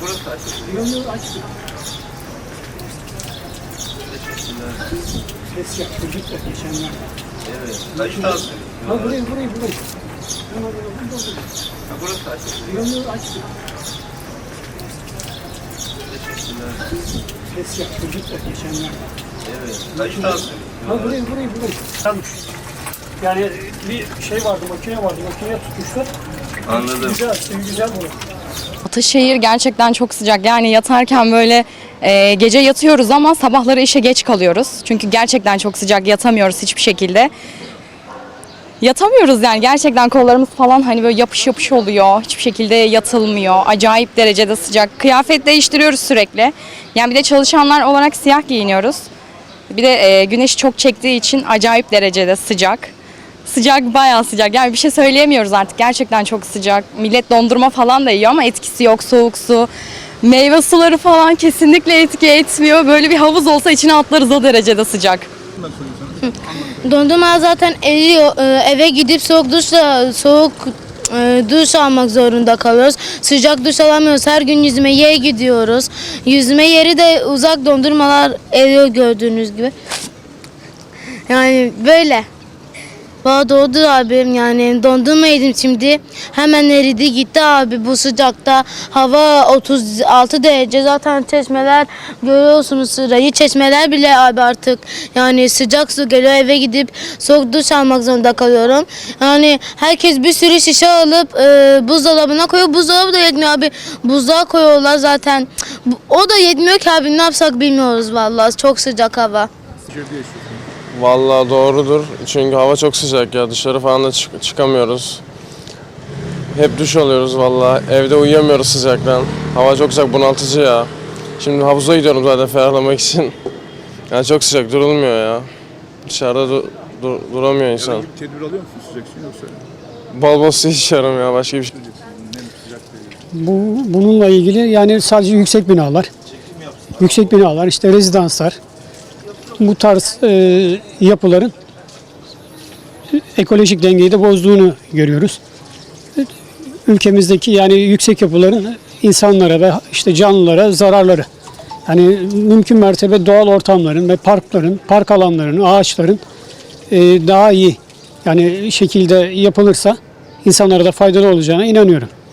Burası açık. Yolu açtık. Ses yap çocuk da geçenler. Evet. Kaç tane? Ha burayı burayı burayı. Ha, Burası açık. Yolu açtık. Ses yap çocuk da geçenler. Evet. Kaç tane? Ha burayı burayı burayı. Yanlış. Yani bir şey vardı makine vardı makineye tutmuşlar. Anladım. Güzel, güzel bunu. Ataşehir gerçekten çok sıcak. Yani yatarken böyle e, gece yatıyoruz ama sabahları işe geç kalıyoruz. Çünkü gerçekten çok sıcak yatamıyoruz hiçbir şekilde. Yatamıyoruz yani gerçekten kollarımız falan hani böyle yapış yapış oluyor. Hiçbir şekilde yatılmıyor. Acayip derecede sıcak. Kıyafet değiştiriyoruz sürekli. Yani bir de çalışanlar olarak siyah giyiniyoruz. Bir de e, güneş çok çektiği için acayip derecede sıcak. Sıcak bayağı sıcak. Yani bir şey söyleyemiyoruz artık. Gerçekten çok sıcak. Millet dondurma falan da yiyor ama etkisi yok. Soğuk su. Meyve suları falan kesinlikle etki etmiyor. Böyle bir havuz olsa içine atlarız o derecede sıcak. Dondurma zaten eriyor. Ee, Eve gidip soğuk duşla soğuk e, duş almak zorunda kalıyoruz. Sıcak duş alamıyoruz. Her gün yüzme yere gidiyoruz. Yüzme yeri de uzak dondurmalar eriyor gördüğünüz gibi. Yani böyle. Bana doğdu abi yani dondurma yedim şimdi. Hemen eridi gitti abi bu sıcakta. Hava 36 derece zaten çeşmeler görüyorsunuz sırayı. Çeşmeler bile abi artık yani sıcak su geliyor eve gidip soğuk duş almak zorunda kalıyorum. Yani herkes bir sürü şişe alıp e, buzdolabına koyuyor. Buzdolabı da yetmiyor abi. Buzluğa koyuyorlar zaten. O da yetmiyor ki abi ne yapsak bilmiyoruz vallahi. Çok sıcak hava. Vallahi doğrudur. Çünkü hava çok sıcak ya. Dışarı falan da çık- çıkamıyoruz. Hep duş alıyoruz vallahi. Evde uyuyamıyoruz sıcaktan. Hava çok sıcak, bunaltıcı ya. Şimdi havuza gidiyorum zaten ferahlamak için. Yani çok sıcak, durulmuyor ya. Dışarıda du- dur- duramıyor insan. Herhangi bir tedbir alıyor musun sıcak için yoksa Bol bol su içiyorum ya, başka bir şey. Bu, bununla ilgili yani sadece yüksek binalar, yüksek binalar, işte rezidanslar, bu tarz e, yapıların ekolojik dengeyi de bozduğunu görüyoruz. Ülkemizdeki yani yüksek yapıların insanlara ve işte canlılara zararları. Yani mümkün mertebe doğal ortamların ve parkların, park alanlarının, ağaçların e, daha iyi yani şekilde yapılırsa insanlara da faydalı olacağına inanıyorum.